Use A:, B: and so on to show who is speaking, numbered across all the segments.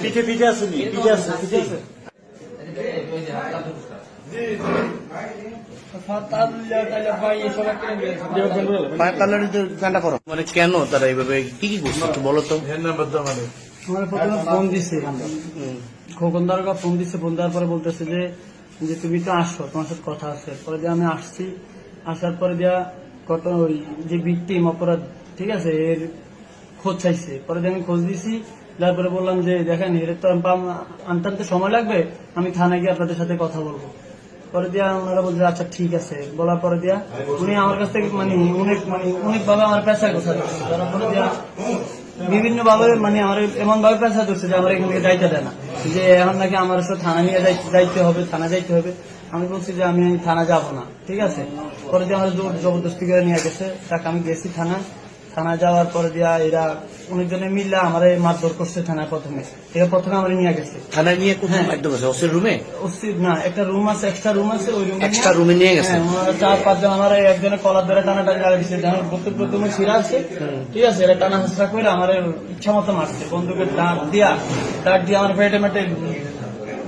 A: পিঠে পিঠে আছে নি পিঠে আছে পিঠে
B: মানে কেন তারা এইভাবে কি কি করছে একটু বলো তো।
C: প্রথমে ফোন দিচ্ছে খোকন দারোগা ফোন দিচ্ছে ফোন দেওয়ার পরে বলতেছে যে যে তুমি তো আসো তোমার সাথে কথা আছে। পরে দিয়ে আমি আসছি। আসার পরে দিয়া কত ওই যে ভিকটিম অপরাধ ঠিক আছে? এর খোঁজ চাইছে। পরে আমি খোঁজ দিছি তারপরে বললাম যে, দেখেন, এর তো আনতে আনতে সময় লাগবে, আমি থানায় গিয়ে আপনাদের সাথে কথা বলব। পরে দিয়া ওনারা বলছে আচ্ছা ঠিক আছে। বলার পরে দিয়া উনি আমার কাছ থেকে মানে অনেক মানে অনেক ভাবে আমার পেশা কথা পরে দিয়া বিভিন্ন ভাবে মানে আমার এমন ভাবে পেশা ধরছে যে, আমার এখান থেকে যাইতে দেয় না। যে, এখন নাকি আমার সাথে থানা নিয়ে যাই- যাইতে হবে থানা যাইতে হবে। আমি বলছি যে, আমি থানা যাব না, ঠিক আছে? পরে দিয়ে আমার জোর জবরদস্তি করে নিয়ে গেছে। তাকে আমি গেছি থানা থানা যাওয়ার পরে দিয়া এরা অনেকজনে মিললে আমার মারধর করছে থানায় প্রথমে। এরা প্রথমে আমার নিয়ে গেছে।
B: থানায় নিয়ে কোথায়
C: হ্যাঁ।
B: মারধর করছে? ওসির রুমে?
C: অস্থির না একটা রুম আছে এক্সট্রা রুম আছে ওই রুমে
B: Extra room এ নিয়ে গেছে?
C: হ্যাঁ, চার পাঁচজন আমার একজনের কলার ধরে টানা টানা দিচ্ছে যেমন প্রত্যেক প্রথমে ছিঁড়া আছে ঠিক আছে এটা টানা হাসরা করে আমার ইচ্ছা মতো মারছে। বন্দুকের দাঁত দিয়া দাঁত দিয়ে আমার পেটে মেটে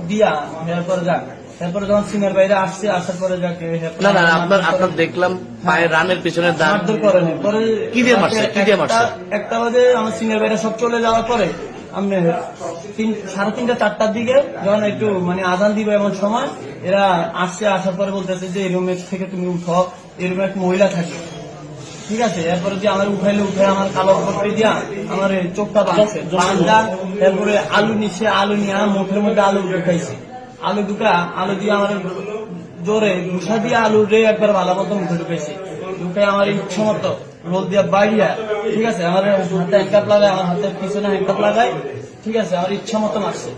C: দিয়া এরপরে যাক। এরপরে যখন সিনের বাইরে আসছে আসার পরে যাকে
B: না না আপনার আপনার দেখলাম পায়ের রানের পিছনে দাগ।
C: মারধর করেনি পরে
B: কি দিয়ে মারছে? কি দিয়ে মারছে?
C: একটা- বাজে আমার সব চলে যাওয়ার পরে আমি তিন সাড়ে তিনটা চারটার দিকে যখন একটু মানে আজান দিবে এমন সময় এরা আসছে আসার পরে বলতেছে যে এই রুমের থেকে তুমি উঠো। এই রুমে এক মহিলা থাকে। ঠিক আছে? এরপরে যে আমার উঠাইলে উঠে আমার কালো পট্টি দিয়া আমার চোখটা বাঁধছে। বাঁধা এরপরে আলু নিচ্ছে আলু নিয়ে মুখের মধ্যে আলু ঢুকাইছে। আলু দুটা, আলু দিয়ে আমার জোরে ঘুষা দিয়ে আলু রে একবার ভালো মতো মুখে ঢুকাইছে ঢুকে আমার ইচ্ছে মতো রোল দিয়া বাইরিয়া ঠিক আছে? আমার হাতে হ্যান্ডকাপ লাগায়, আমার হাতের পিছনে হ্যান্ডকাপ লাগায়, ঠিক আছে? আমার ইচ্ছা মতো মারছে।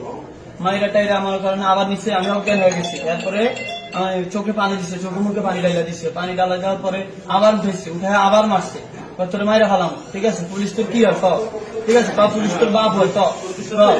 C: মাইরা টাইরা আমার কারণে আবার নিচে আমি অজ্ঞান হয়ে গেছি। এরপরে চোখে পানি দিচ্ছে চোখে মুখে পানি ডাইলা দিচ্ছে পানি ডালা যাওয়ার পরে আবার উঠেছে উঠে আবার মারছে। তোরে মাইরা ফেলাম। ঠিক আছে? পুলিশ তোর কি হয়? ঠিক আছে? ক, পুলিশ তোর বাপ হয়। এই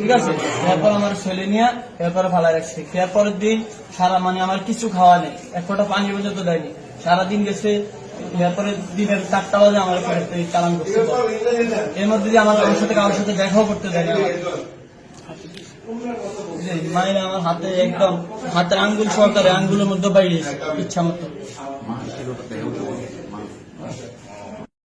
C: ঠিক আছে? এরপর আমার ছেলে নিয়ে এরপর ফালাই রাখছে এরপরের দিন সারা মানে আমার কিছু খাওয়া নেই। এক ফোঁটা পানি পর্যন্ত দেয়নি। সারাদিন গেছে এরপরে দিনের চারটা বাজে আমার চালান করছে। এর মধ্যে দিয়ে আমার ওর সাথে কারোর সাথে দেখাও করতে দেয়নি আমাকে। আমার হাতে একদম, হাতের আঙ্গুল সহকারে আঙ্গুলের মধ্যে বাইরে ইচ্ছা মতো।